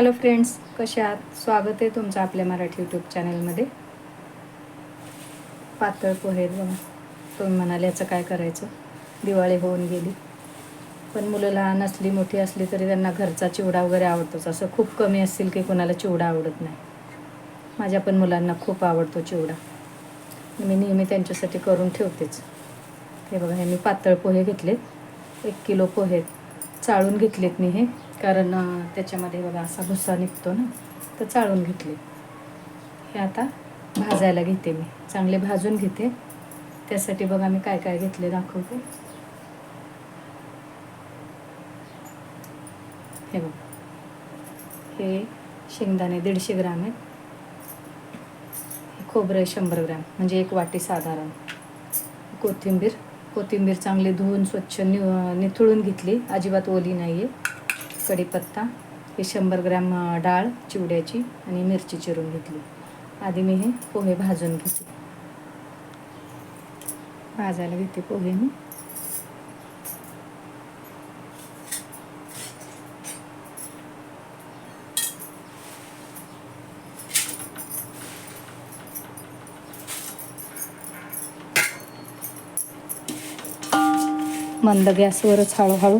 Hello friends कसे आहात? स्वागत आहे तुमचं आपल्या मराठी यूट्यूब चॅनलमध्ये पातळ पोहे बघा तुम्ही म्हणाले याचं काय करायचं? दिवाळी होऊन गेली. पण मुलं लहान असली मोठी असली तरी त्यांना घरचा चिवडा वगैरे आवडतोच. असं खूप कमी असतील की कोणाला चिवडा आवडत नाही. माझ्या पण मुलांना खूप आवडतो चिवडा. मी नेहमी त्यांच्यासाठी करून ठेवतेच. हे बघा हे मी पातळ पोहे घेतलेत. एक किलो पोहे. चाळून घेतलेत मी हे. कारण त्याच्यामध्ये बघा असा भुस्सा निघतो ना तर चाळून घेतले. हे आता भाजायला घेते मी. चांगले भाजून घेते. त्यासाठी बघा मी काय काय घेतले दाखवते. हे बघा. हे शेंगदाणे दीडशे ग्राम आहेत. खोबरं आहे शंभर ग्रॅम म्हणजे एक वाटी साधारण. कोथिंबीर कोथिंबीर चांगली धुवून स्वच्छ नि निथळून घेतली. अजिबात ओली नाही आहे कढीपत्ता हे शंभर ग्रॅम डाळ चिवड्याची आणि मिरची चिरून घेतली. आधी मी हे पोहे भाजून घेते. भाजायला घेते पोहे मी. मंद गॅसवरच हळूहळू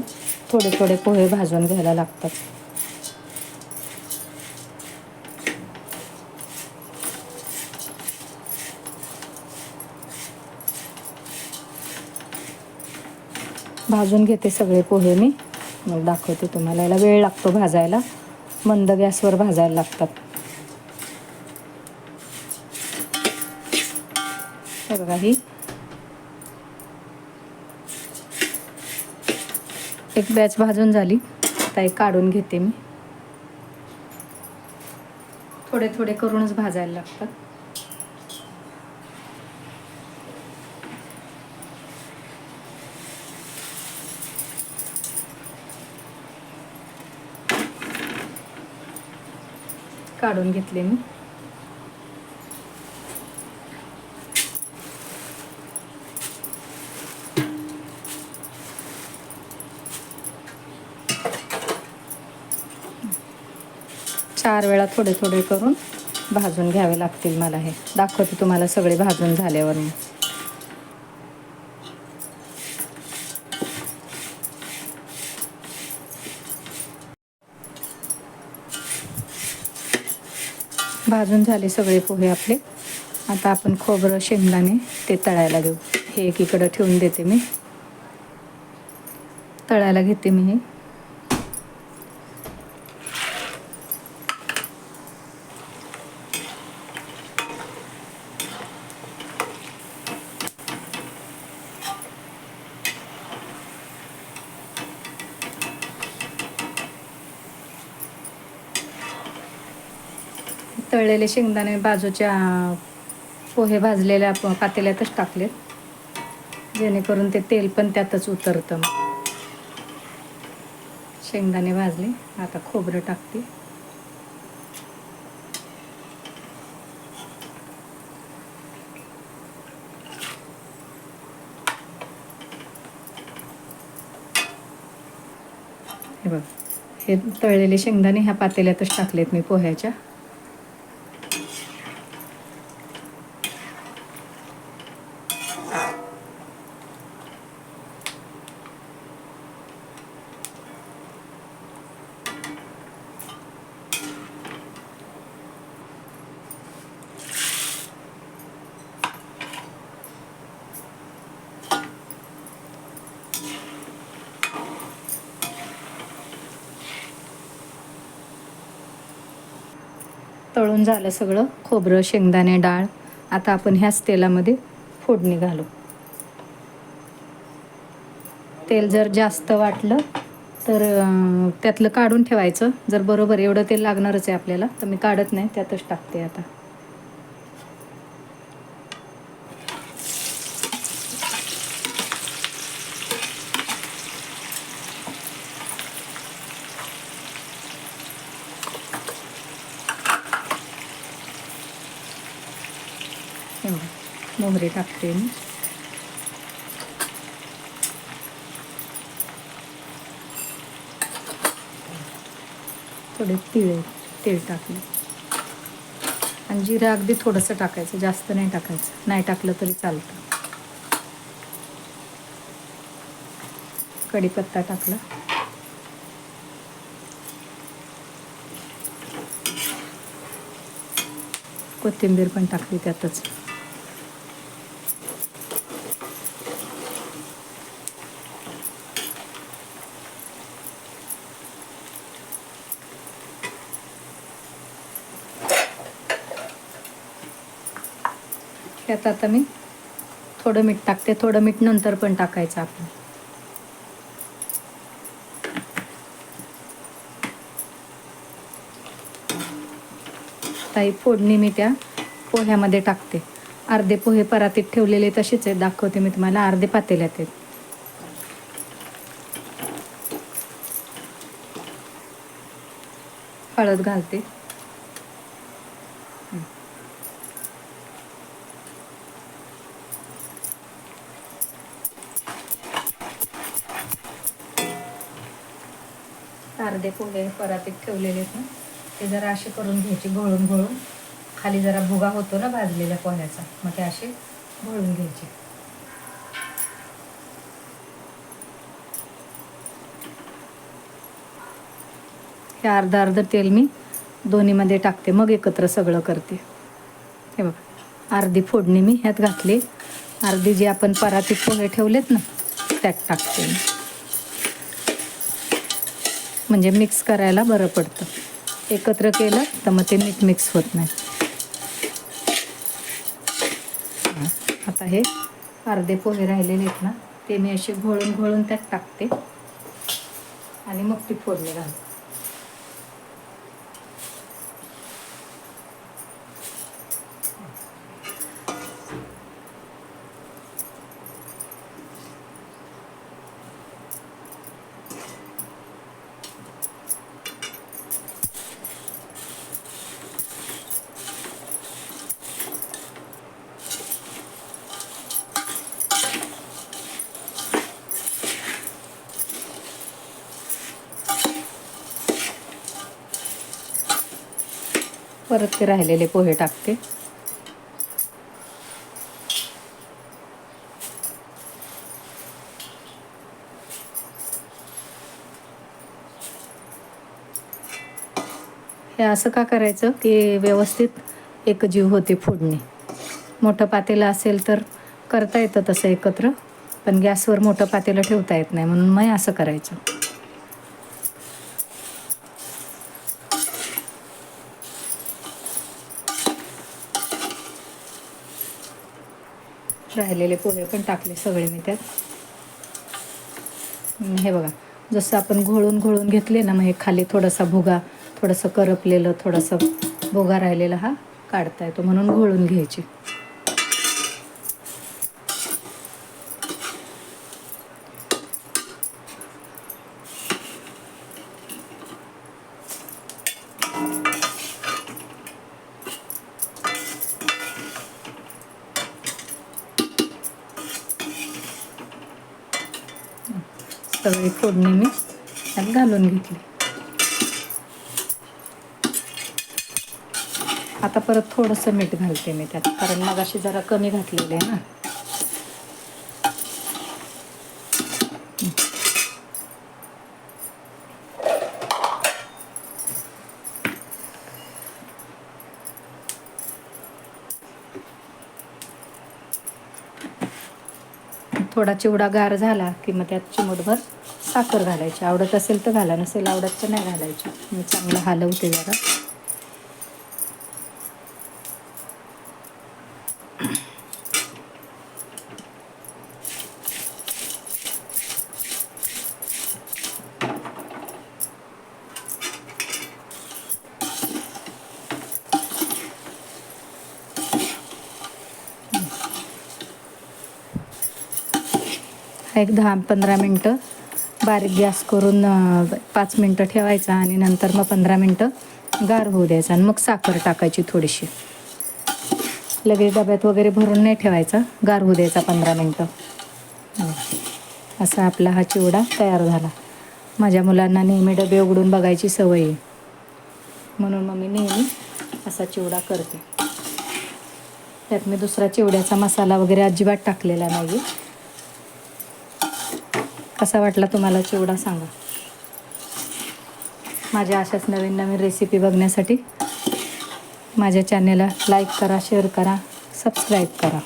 थोडे थोडे पोहे भाजून घ्यायला लागतात. भाजून घेते सगळे पोहे मी. मग दाखवते तुम्हाला. याला वेळ लागतो भाजायला. मंद गॅसवर भाजायला लागतात. बघा ही एक बॅच भाजून झाली. आता एक काढून घेते मी. थोडे थोडे करूनच भाजायला लागतात. काढून घेतले मी. चार वेळा थोडे थोडे करून भाजून घ्यावे लागतील मला हे. दाखवते तुम्हाला सगळे भाजून झाल्यावर मी भाजून झाले सगळे पोहे आपले. आता आपण खोबरं शेंगदाणे ते तळायला घेऊ हे एकीकडं ठेवून देते मी. तळायला घेते मी हे. तळलेले शेंगदाणे बाजूच्या पोहे भाजलेल्या पातेल्यातच टाकले जेणेकरून ते तेल पण त्यातच उतरतं. शेंगदाणे भाजले आता खोबरं टाकते. हे बघ हे तळलेले शेंगदाणे ह्या पातेल्यातच टाकलेत मी पोह्याच्या. तळून झालं सगळं. खोबरं शेंगदाणे डाळ. आता आपण ह्याच तेलामध्ये फोडणी घालू. तेल जर जास्त वाटलं तर त्यातलं काढून ठेवायचं. जर बरोबर एवढं तेल लागणारच आहे आपल्याला तर मी काढत नाही त्यातच टाकते आता. हे मोहरी टाकते मी. थोडे तिळे तेल टाकले. आणि जिरं अगदी थोडंसं टाकायचं जास्त नाही टाकायचं. नाही टाकलं तरी चालतं. कढीपत्ता टाकला. कोथिंबीर पण टाकली त्यातच. त्यात आता मी थोडं मीठ टाकते. थोडं मीठ नंतर पण टाकायचं आपण. ताई फोडणी मी त्या पोह्यामध्ये टाकते. अर्धे पोहे परातीत ठेवलेले तसेच आहेत. दाखवते मी तुम्हाला. अर्धे पातेल्यात आहेत. हळद घालते. अर्धे पोहे परातीत ठेवलेले आहेत ना ते जरा असे करून घ्यायचे घोळून घोळून. खाली जरा भुगा होतो ना भाजलेल्या पोह्याचा मग ते असे घोळून घ्यायचे. हे अर्ध अर्ध तेल मी दोन्हीमध्ये टाकते मग एकत्र सगळं करते. हे बघा अर्धी फोडणी मी ह्यात घातली. अर्धी जी आपण परातीत पोहे ठेवलेत ना त्यात टाकते मी. म्हणजे मिक्स करायला बरं पडतं. एकत्र केलं तर मग ते नीट मिक्स होत नाही. आता हे अर्धे पोहे राहिलेले आहेत ना ते मी असे घोळून घोळून त्यात टाकते. आणि मग ती फोडणी घालते. परत ते राहिलेले पोहे टाकते. हे असं का करायचं की व्यवस्थित एकजीव होते फोडणी. मोठं पातेलं असेल तर करता येतं तसं एकत्र पण गॅसवर मोठं पातेलं ठेवता येत नाही म्हणून मग असं करायचं. राहिलेले पोहे पण टाकले सगळे मी त्यात. हे बघा जसं आपण घोळून घोळून घेतले ना मग हे खाली थोडासा भुगा थोडंसं करपलेलं थोडासा भुगा राहिलेला हा काढता येतो म्हणून घोळून घ्यायची. सगळी फोडणी मी त्यात घालून घेतली. आता परत थोडंसं मीठ घालते मी त्यात कारण मग अशी जरा कमी घातलेली आहे ना. थोडा चिवडा गार झाला की मग त्यात चिमूटभर साखर घालायची. आवडत असेल तर घाला नसेल आवडत तर नाही घालायची. मी चांगलं हलवते जरा. एक दहा पंधरा मिनटं. बारीक गॅस करून पाच मिनटं ठेवायचा आणि नंतर मग पंधरा मिनटं गार होऊ द्यायचा आणि मग साखर टाकायची थोडीशी. लगेच डब्यात वगैरे भरून नाही ठेवायचा. गार होऊ द्यायचा पंधरा मिनटं. असा आपला हा चिवडा तयार झाला. माझ्या मुलांना नेहमी डबे उघडून बघायची सवय आहे. म्हणून मग मी नेहमी असा चिवडा करते. त्यात मी दुसरा चिवड्याचा मसाला वगैरे अजिबात टाकलेला नाही कसा वाटला तुम्हाला चिवडा सांगा? माझ्या अशाच नवीन नवीन रेसिपी बघण्यासाठी माझ्या चॅनेलला लाईक करा शेअर करा सबस्क्राईब करा.